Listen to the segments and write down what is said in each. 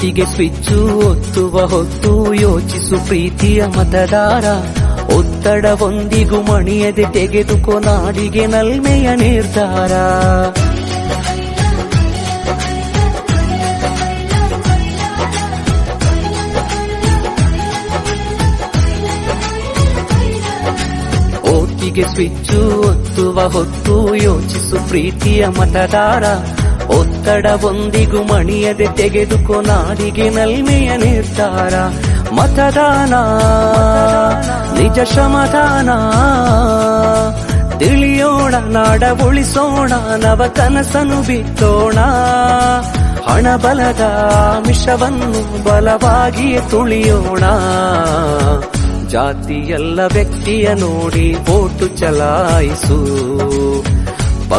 ಓಟಿಗೆ pitch ಒತ್ತುವ ಹೊತ್ತು ಯೋಚಿಸು ಪ್ರೀತಿಯ ಮತದಾರ. ಒತ್ತಡವೊಂದಿಗೂ ಮಣಿಯದೆ ತೆಗೆದುಕೋ ನಾಡಿಗೆ ನಲ್ಮೆಯ ನಿರ್ಧಾರ. ಒತ್ತಿಗೆ ಸ್ವಿಚ್ಚು, ಒತ್ತುವ ಹೊತ್ತು ಯೋಚಿಸು ಪ್ರೀತಿಯ ಮತದಾರ. ಒತ್ತಡವೊಂದಿಗೂ ಮಣಿಯದೆ ತೆಗೆದುಕೋ ನಾಡಿಗೆ ನಲ್ಮೆಯ ನಿರ್ಧಾರ. ಮತದಾನ, ನಿಜ ಶ್ರಮದಾನ ತಿಳಿಯೋಣ ನಾಡ ಉಳಿಸೋಣ ನವ ಕನಸನು ಬಿತ್ತೋಣ. ಹಣ ಬಲದ ಮಿಷವನ್ನು ಬಲವಾಗಿಯೇ ತುಳಿಯೋಣ. ಜಾತಿಯಲ್ಲ ವ್ಯಕ್ತಿಯ ನೋಡಿ ಓಟು ಚಲಾಯಿಸು.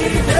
Happy birthday.